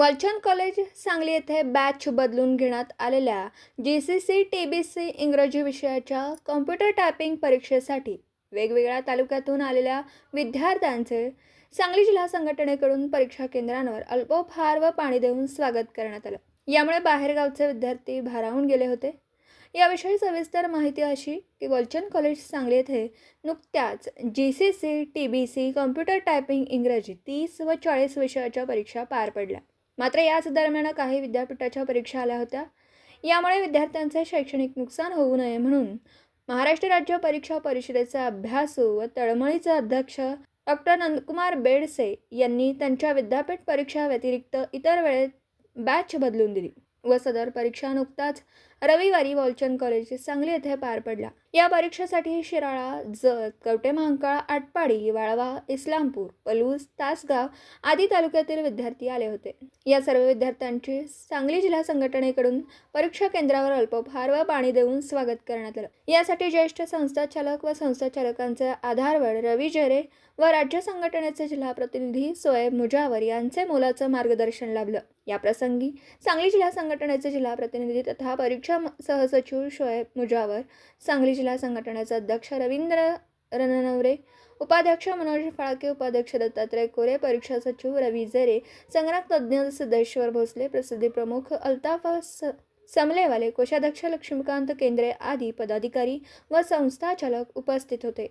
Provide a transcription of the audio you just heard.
Walchand college Sangli येथे batch बदलून घेण्यात आलेल्या G C C T B C इंग्रजी विषयाच्या कॉम्प्युटर टायपिंग परीक्षेसाठी वेगवेगळ्या तालुक्यातून आलेल्या विद्यार्थ्यांचे सांगली जिल्हा संघटनेकडून परीक्षा केंद्रांवर अल्पोपहार व पाणी देऊन स्वागत करण्यात आलं. यामुळे बाहेरगावचे विद्यार्थी भारावून गेले होते. याविषयी सविस्तर माहिती अशी की वलचंद कॉलेज सांगली येथे नुकत्याच G C C T B C computer typing इंग्रजी तीस व चाळीस विषयाच्या परीक्षा पार पडल्या. मात्र याच दरम्यान काही विद्यापीठाच्या परीक्षा आल्या होत्या. यामुळे विद्यार्थ्यांचे शैक्षणिक नुकसान होऊ नये म्हणून महाराष्ट्र राज्य परीक्षा परिषदेचे अभ्यासू व तळमळीचे अध्यक्ष डॉक्टर नंदकुमार बेडसे यांनी त्यांच्या विद्यापीठ परीक्षा व्यतिरिक्त इतर वेळेत बॅच बदलून दिली व सदर परीक्षा नुकताच रविवारी वॉलचंद कॉलेज सांगली येथे पार पडला. या परीक्षेसाठी शिराळा जत कवटे महांकाळ आटपाडी वाळवा इस्लामपूर पलूस तासगाव आदी तालुक्यातील विद्यार्थी आले होते. या सर्व विद्यार्थ्यांची सांगली जिल्हा संघटनेकडून परीक्षा केंद्रावर अल्पभार व पाणी देऊन स्वागत करण्यात आलं. यासाठी ज्येष्ठ संस्थाचालक व संस्थाचालकांचे आधारवड रवी जेरे व राज्य संघटनेचे जिल्हा प्रतिनिधी सोएब मुजावर यांचे मोलाचं मार्गदर्शन लाभलं. याप्रसंगी सांगली जिल्हा संघटनेचे जिल्हा प्रतिनिधी तथा परीक्षा संघटनेच्या सहसचिव शोएब मुजावर सांगली जिल्हा संघटनेचे अध्यक्ष रवींद्र रणनवरे उपाध्यक्ष मनोज फाळके उपाध्यक्ष दत्तात्रय कोरे परीक्षा सचिव रवी जेरे संगणक तज्ज्ञ सिद्धेश्वर भोसले प्रसिद्धी प्रमुख अल्ताफ स- समलेवाले कोषाध्यक्ष लक्ष्मीकांत केंद्रे आदी पदाधिकारी व संस्थाचालक उपस्थित होते.